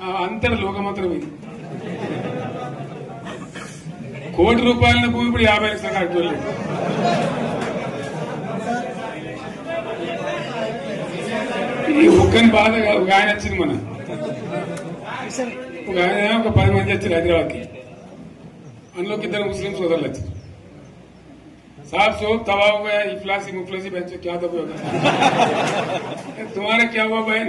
ఆ అంతర లోకమంత్రం ఇది కోటి రూపాయల భూమి ఇప్పుడు యాభై లక్షల కట్టుకోలేదు ఈ ఒక్కని బాధ కాదు, ఒక ఆయన వచ్చింది మన ఒక ఆయన ఒక పది మంది వచ్చారు హైదరాబాద్కి అందులోకి ఇద్దరు ముస్లిం సోదరులు వచ్చారు साहब सो तबाह हो गया इफलासी मुफलसी बच्चे क्या दबे होगा तुम्हारा क्या हुआ बहन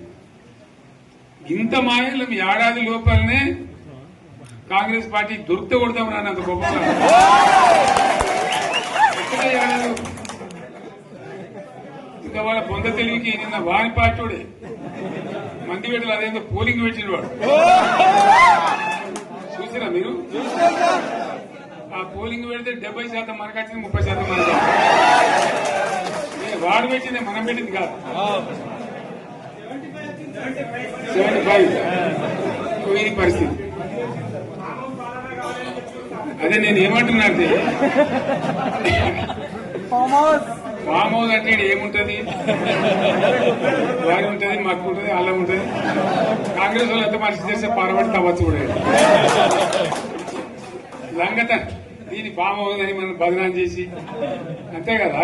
ఇంత మాయలు ఏడాది లోపలనే కాంగ్రెస్ పార్టీ దొరికితే కొడతాం రాని అంత గొప్ప ఇంకా వాళ్ళ పొంద తెలివికి నిన్న వారి పార్టీడే. మంది పెట్టలు అదేందో పోలింగ్ పెట్టిన వాడు. చూసారా మీరు? ఆ పోలింగ్ పెడితే డెబ్బై శాతం మనకు వచ్చింది ముప్పై శాతం మనకు వాడు పెట్టింది మనం పెట్టింది కాదు. సెవెంటీ ఫైవ్ ఇది పరిస్థితి. అదే నేను ఏమంటున్నా అంటే ఫామ్ హౌస్ అంటే ఏముంటది? వారి ఉంటది మాకు ఉంటది అల్లం ఉంటది. కాంగ్రెస్ వాళ్ళు ఎంత మనిషి చేస్తే పారబడి తవ్వచ్చు కూడా. లంగత దీని ఫామ్ హౌస్ అని మనం బదనాం చేసి అంతే కదా?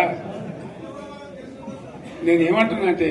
నేను ఏమంటున్నా అంటే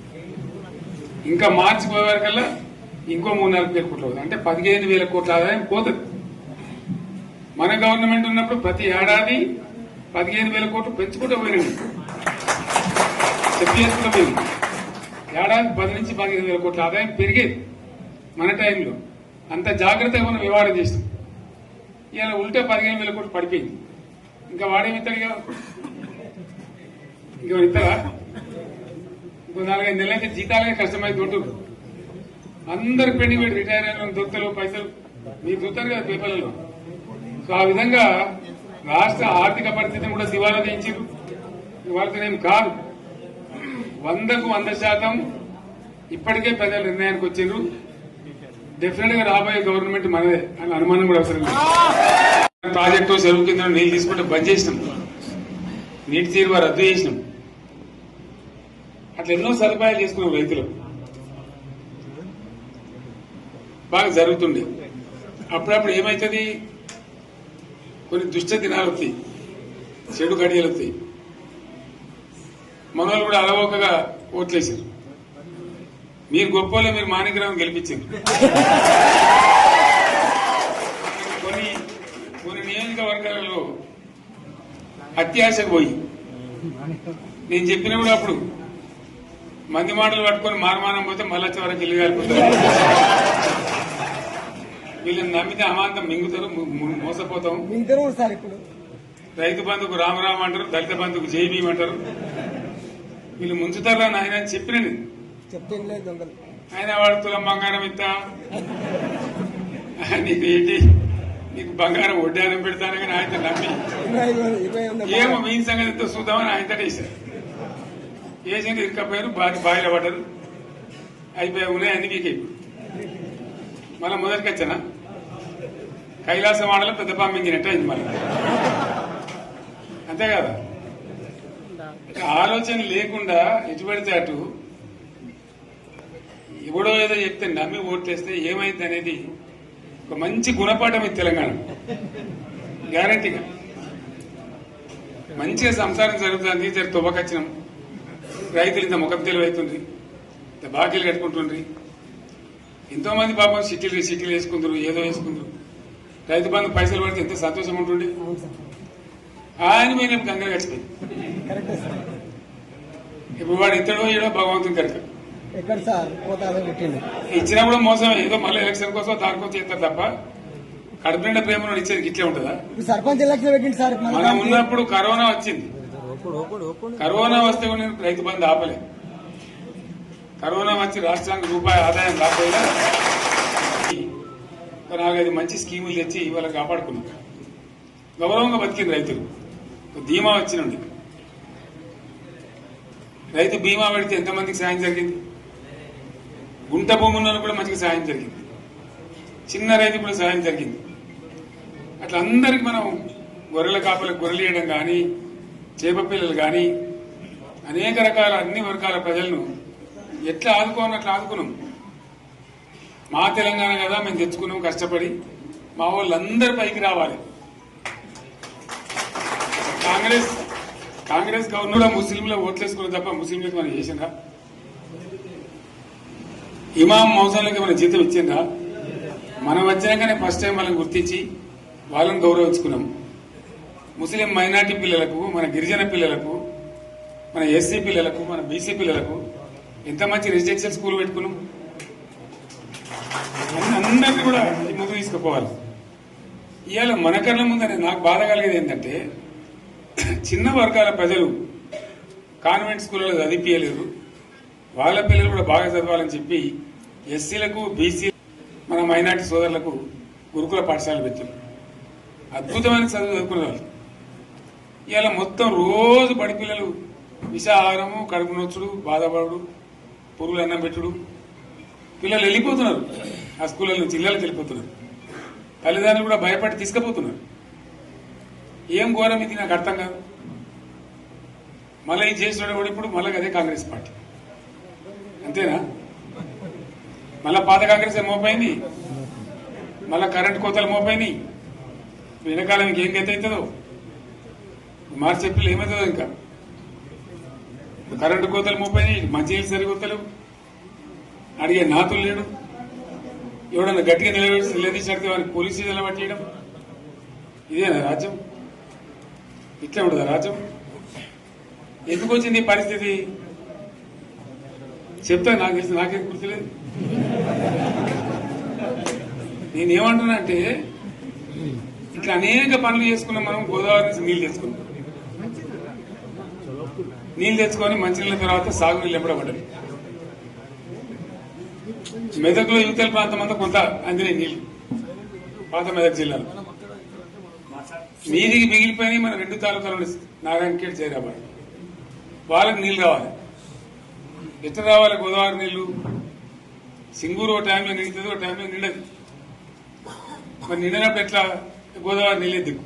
ఇంకా మార్చి పోయే ఇంకో మూడు నాలుగు వేల కోట్లు అవుతుంది అంటే పదిహేను వేల కోట్ల ఆదాయం పోతుంది. మన గవర్నమెంట్ ఉన్నప్పుడు ప్రతి ఏడాది పదిహేను వేల కోట్లు పెంచుకుంటూ పోయినండి చెప్పేసుకుంటూ పోయింది ఏడాది పది నుంచి పదిహేను వేల కోట్ల ఆదాయం పెరిగేది మన టైంలో. అంత జాగ్రత్తగా మనం వ్యవహారం చేస్తాం. ఇలా ఉంటే పదిహేను వేల కోట్లు పడిపోయింది. ఇంకా వాడేమి ఇస్తాడుగా ఇంకా ఇస్తారా ఇంకో నాలుగైదు నెలలకి జీతాలే కష్టమై ఉంటుంది అందరు పెండింగ్ పెట్టి రిటైర్ అయిన దొరుకుతలు పైసలు మీరు చూస్తారు కదా పేపర్లలో. సో ఆ విధంగా రాష్ట్ర ఆర్థిక పరిస్థితిని కూడా దివాలా చేయించారు వాళ్ళతోనేం కాదు. వందకు వంద శాతం ఇప్పటికే ప్రజలు నిర్ణయానికి వచ్చిండ్రు. డెఫినెట్గా రాబోయే గవర్నమెంట్ మనదే అని అనుమానం కూడా అవసరం లేదు. ప్రాజెక్టు సెలవు కింద నీళ్ళు తీసుకుంటే బంద్ చేసినాం. నీటి తీరువ రద్దు చేసినాం. అట్లా ఎన్నో సదుపాయాలు చేసుకున్నాం రైతులు. బాగా జరుగుతుండే. అప్పుడప్పుడు ఏమవుతుంది కొన్ని దుష్ట దినాలు వస్తాయి. చెడు గడియలు వస్తాయి. మనోళ్ళు కూడా అలవోకగా ఓట్లేసారు మీరు గొప్పలో మీరు మాణిగ్రహం గెలిపించారు. కొన్ని కొన్ని నియోజకవర్గాలలో అత్యాశకు పోయి. నేను చెప్పిన కూడా అప్పుడు మంది మాటలు పట్టుకొని మారమానం పోతే మళ్ళీ వచ్చే వరకు ఇల్లు కాలిపోతారు వీళ్ళని నమ్మితే అమాంతం మింగుతారు మోసపోతాం. ఇప్పుడు. రైతు బంధుకు రామరామ అంటారు దళిత బంధుకు జై భీమ్ అంటారు. వీళ్ళు ముంచుతారా నాయన అని చెప్పిన ఆయన వాడు తులం బంగారం ఇస్తా. నీకు ఏంటి? నీకు బంగారం వడ్డానం పెడతాను కానీ ఆయన నమ్మి. ఏమో మీ సంగతి చూద్దామని ఆయన వేశారు ఏజెంట్ ఇరుకపోయారు బాగా బాయిలో పడ్డారు. అయిపోయి ఉన్నాయి అన్ని వీకే మళ్ళీ మొదటికి వచ్చానా? కైలాస వాడలో పెద్ద పంపించినట్టు అయింది మళ్ళీ. అంతే కదా? ఆలోచన లేకుండా ఎటు పడితే అటు. ఎవడో ఏదో చెప్తే నమ్మి ఓట్లేస్తే ఏమైంది అనేది ఒక మంచి గుణపాఠం ఇది తెలంగాణ. గ్యారంటీగా మంచిగా సంసారం జరుగుతుంది. జర తువ్వకచ్చినాం. రైతులు ఇంత ముఖం తెలివైతుండ్రి. ఇంత బాకీలు కట్టుకుంటుండ్రి. ఎంతో మంది పాపం సిటీలు సిటీలు వేసుకుందరు ఏదో వేసుకుందరు. రైతు బంధు పైసలు పడితే ఎంత సంతోషం ఉంటుండే. ఆయన మీద కంగారు గడిచిపోయింది ఇప్పుడు వాడు ఇతడో ఏడో భగవంతుని కనుక. ఎక్కడ సార్? పోతే అదే పుట్టింది ఇచ్చినా కూడా మోసం ఏదో మళ్ళీ ఎలక్షన్ కోసం దానికోసం చేస్తారు తప్ప కడుపు నిండా ప్రేమను ఇచ్చేది ఇట్లే ఉంటుందా? సర్పంచ్ ఎలక్షన్ పెట్టింది సార్? మనం. ఉన్నప్పుడు కరోనా వచ్చింది. కరోనా వస్తే కూడా నేను రైతు బంధు ఆపలేదు కరోనా వచ్చి రాష్ట్రానికి రూపాయి ఆదాయం రాకపోయినా ఒక నాలుగైదు మంచి స్కీములు తెచ్చి ఇవాళ కాపాడుకున్నాం. గౌరవంగా బతికింది రైతులు. ధీమా వచ్చినండి రైతు బీమా పెడితే ఎంతమందికి సాయం జరిగింది? గుంట భూమి ఉన్న వాళ్ళకి కూడా మంచిగా సాయం జరిగింది. చిన్న రైతు కూడా సాయం జరిగింది. అట్లా అందరికి మనం గొర్రెల కాపలకు గొర్రెలు ఇవ్వడం కానీ చేప పిల్లలు కానీ అనేక రకాల అన్ని వర్గాల ప్రజలను ఎట్లా ఆదుకోని అట్లా ఆదుకున్నాం? మా తెలంగాణ కదా మేము తెచ్చుకున్నాం కష్టపడి మా వాళ్ళందరి పైకి రావాలి. కాంగ్రెస్ కాంగ్రెస్ గవర్నర్ ముస్లింల ఓట్లేసుకున్న తప్ప ముస్లింలకు మనం చేసిండ్రా? ఇమాం మౌసాలకు మన జీతం ఇచ్చిండ్రా? మనం వచ్చినాకనే ఫస్ట్ టైం వాళ్ళని గుర్తించి వాళ్ళని గౌరవించుకున్నాం. ముస్లిం మైనార్టీ పిల్లలకు మన గిరిజన పిల్లలకు మన ఎస్సీ పిల్లలకు మన బీసీ పిల్లలకు ఎంత మంచి రెసిడెన్షియల్ స్కూల్ పెట్టుకున్నాం? అందరినీ కూడా ముందు తీసుకుపోవాలి. ఇవాళ మన కళ్ళ అనేది నాకు బాధ కలిగేది ఏంటంటే చిన్న వర్గాల ప్రజలు కాన్వెంట్ స్కూళ్ళలో చదివిపించలేరు వాళ్ళ పిల్లలు కూడా బాగా చదవాలని చెప్పి ఎస్సీలకు బీసీ మన మైనార్టీ సోదరులకు గురుకుల పాఠశాలలు పెట్టారు. అద్భుతమైన చదువు చదువుకునే వాళ్ళు. ఇలా మొత్తం రోజు బడి పిల్లలు విషాహారము కడుపు నొచ్చుడు బాధపడు పురుగులు అన్నం పెట్టుడు. పిల్లలు వెళ్ళిపోతున్నారు. ఆ స్కూళ్ళ నుంచి ఇళ్ళకి వెళ్ళిపోతున్నారు. తల్లిదండ్రులు కూడా భయపడి తీసుకుపోతున్నారు. ఏం ఘోరం ఇది నాకు అర్థం కాదు. మళ్ళీ ఇది చేసినాడు కూడా ఇప్పుడు మళ్ళీ అదే కాంగ్రెస్ పార్టీ. అంతేనా? మళ్ళా పాత కాంగ్రెస్ ఏ మోపైంది? మళ్ళా కరెంట్ కోతలు మోపైనాయి వెనకాల మీకు ఏం గత అవుతుందో? మార్చి ఏప్రిల్ ఏమవుతుందో ఇంకా. కరెంటు కోతలు మోపైనాయి మంచినీళ్ళు సరికొత్తలు అడిగే నాతులు లేడు. ఎవడన్నా గట్టిగా నిలబెట్టి నిలదీసినట్టు వారికి పోలీసులు నిలబట్టేయడం ఇదేనా రాజ్యం? ఇట్లా ఉండదా రాజ్యం? ఎందుకు వచ్చింది ఈ పరిస్థితి? చెప్తా నాకు తెలిసి నాకేం గుర్తులేదు. నేనేమంటున్నా అంటే ఇట్లా అనేక పనులు చేసుకున్నాం మనం గోదావరి నుంచి నీళ్ళు తెచ్చుకున్నాం. నీళ్ళు తెచ్చుకొని మంచినీళ్ళ తర్వాత సాగునీళ్ళు ఎప్పుడబడ్డాయి మెదక్లో యువతల ప్రాంతం అంతా కొంత అందినాయి నీళ్ళు. పాత మెదక్ జిల్లాలో. మీదికి మిగిలిపోయినాయి మన రెండు తాలూకాలు నారాయణఖేడ్ జైరాబాద్. వాళ్ళకి నీళ్ళు రావాలి. ఎట్లా రావాలి గోదావరి నీళ్ళు సింగూరు ఒక టైంలో నిండుతుంది ఒక టైంలో నిండదు. మరి నిండినప్పుడు ఎట్లా గోదావరి నీళ్ళే దిక్కు